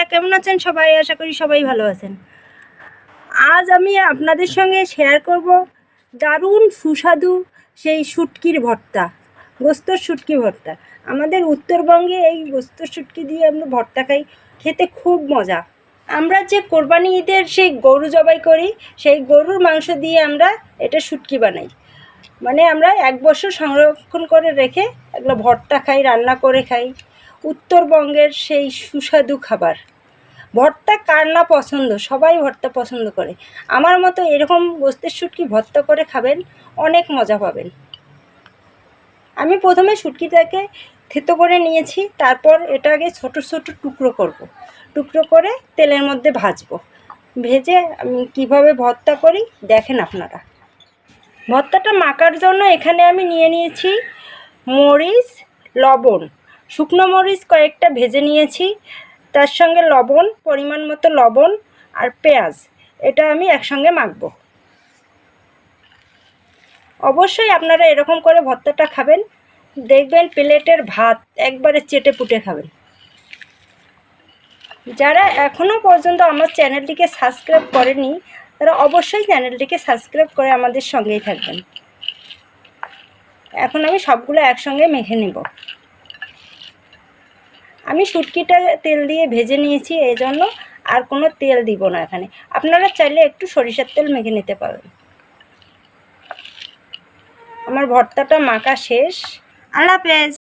বন্ধুরা, কেমন আছেন সবাই? আশা করি সবাই ভালো আছেন। আজ আমি আপনাদের সঙ্গে শেয়ার করব দারুণ সুস্বাদু সেই শুটকির ভর্তা, গোস্তর শুটকি ভর্তা। আমাদের উত্তরবঙ্গে এই গোস্তর শুটকি দিয়ে আমরা ভর্তা খাই, খেতে খুব মজা। আমরা যে কোরবানি ঈদের সেই গরু জবাই করি, সেই গরুর মাংস দিয়ে আমরা এটা শুটকি বানাই। মানে আমরা এক বছর সংরক্ষণ করে রেখে এগুলো ভর্তা খাই, রান্না করে খাই। উত্তরবঙ্গের সেই সুস্বাদু খাবার। ভর্তা কার না পছন্দ? সবাই ভর্তা পছন্দ করে। আমার মতো এরকম গোস্তের শুটকি ভর্তা করে খাবেন, অনেক মজা পাবেন। আমি প্রথমে শুটকিটাকে থেতো করে নিয়েছি, তারপর এটাকে ছোট ছোট টুকরো করব। টুকরো করে তেলের মধ্যে ভাজবো। ভেজে আমি কীভাবে ভর্তা করি দেখেন আপনারা। ভর্তাটা মাখার জন্য এখানে আমি নিয়ে নিয়েছি মরিচ, লবণ। শুকনো মরিচ কয়েকটা ভেজে নিয়েছি। তার সঙ্গে লবণ, পরিমাণ মতো লবণ আর পেঁয়াজ। এটা আমি একসঙ্গে মাখবো। অবশ্যই আপনারা এরকম করে ভর্তাটা খাবেন। দেখবেন প্লেটের ভাত একবারে চেটে পুটে খাবেন। যারা এখনও পর্যন্ত আমার চ্যানেলটিকে সাবস্ক্রাইব করেনি, তারা অবশ্যই চ্যানেলটিকে সাবস্ক্রাইব করে আমাদের সঙ্গেই থাকবেন। এখন আমি সবগুলো একসঙ্গে মেখে নেব। আমি শুটকিটা তেল দিয়ে ভেজে নিয়েছি এই জন্য আর কোনো তেল দিব না এখানে। আপনারা চাইলে একটু সরিষার তেল মেখে নিতে পারেন। আমার ভর্তাটা মাখা শেষ। আল্লাহ হাফেজ।